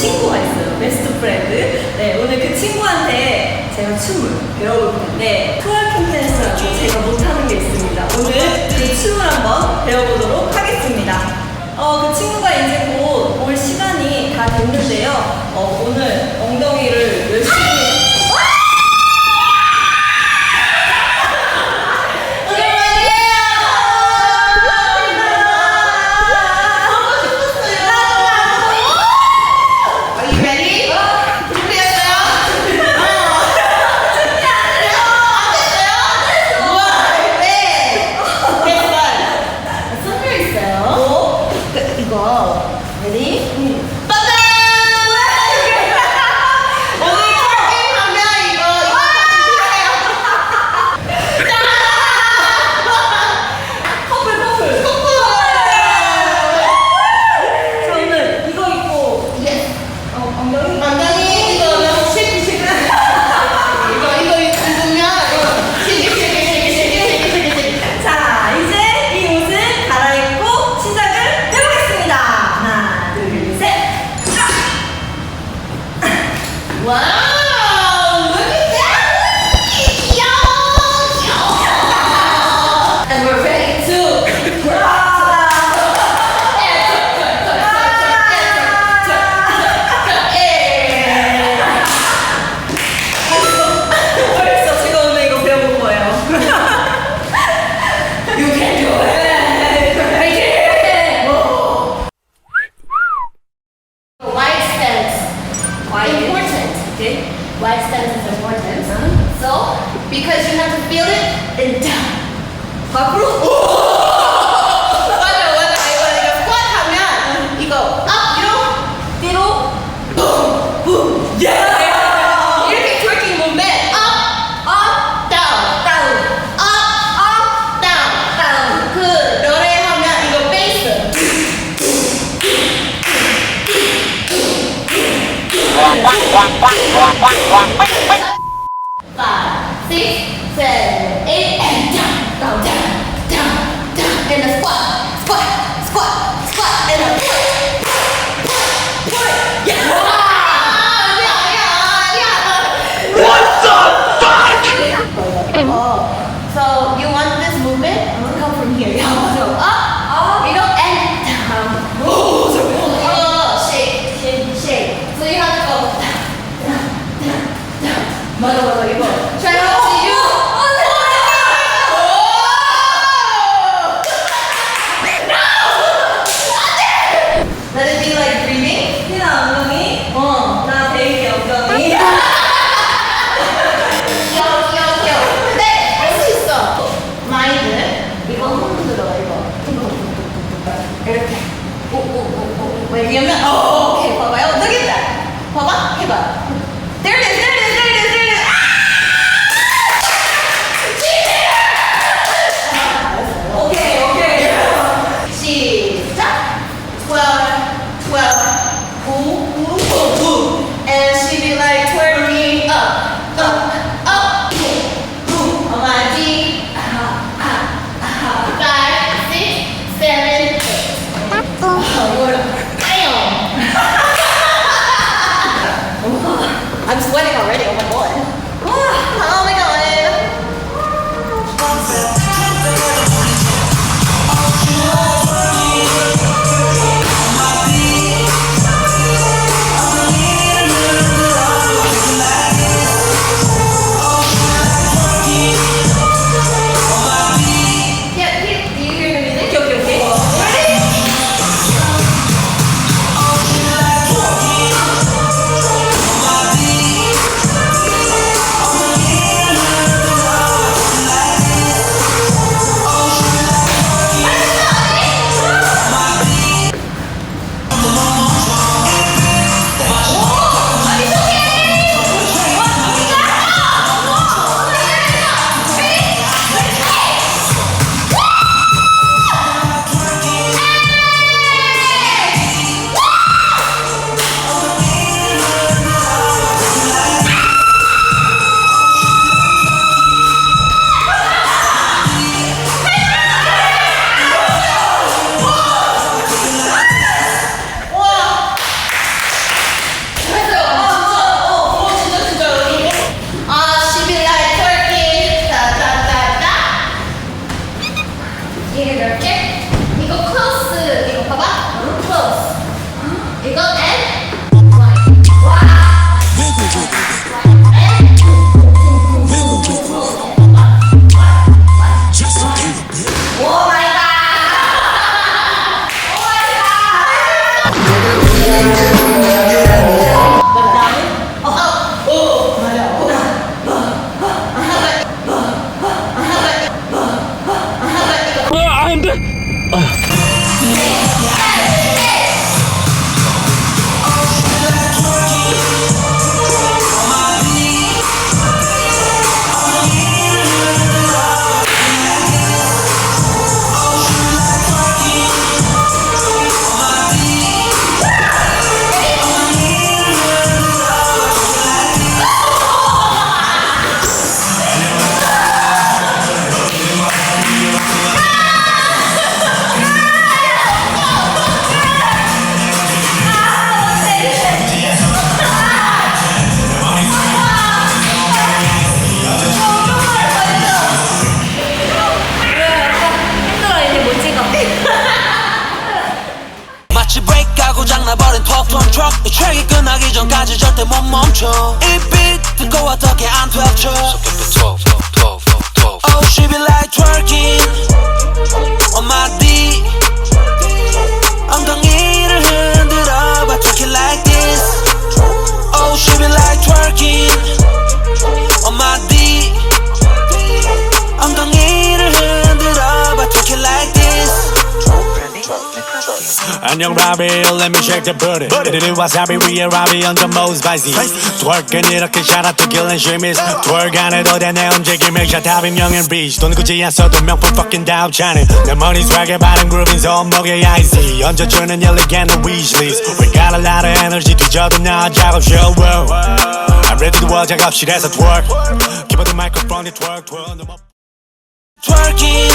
친구가 있어요. 베스트 프렌드. 네, 오늘 그 친구한테 제가 춤을 배워볼 건데 트월킹 댄스라고 제가 못하는 게 있습니다. 오늘 그 춤을 한번 배워보도록 하겠습니다. 어, 그 친구가 이제 곧 만장이 이거는 시키시는 이거 이거 입으면 시키 시키 시키 시키 시키 시키 자, 이제 이 옷을 갈아입고 시작을 해보겠습니다. 하나, 둘, 셋. 아! 와우 왜 이렇게 귀여워 귀여워. And we're ready. lifestyle is important. So, because you have to feel it and down. Cockroach. Oh! Five six seven eight and down down down down down and a squat squat squat squat and a push push 맞아 맞아. 이거 전까지 절대 못 멈춰 이빛 듣고 어떻게 안 되쳐 안녕 라비 let me shake the booty 이리 와사비 위에 라비 under more spicy twerk은 이렇게 shout out to Gillen Shimis twerk 안 해도 돼내 움직임을 샷탑이 명인 비치 돈 굳이 안 써도 명품 fucking down channel 내 머리 swag에 바른 그룹인 손목에 icy 얹어주는 elegant wish list we got a lot of energy 뒤져도 나 작업실 wow. I'm ready to work 작업실에서 twerk 기본 the microphone twerk twerk 넘어 twerking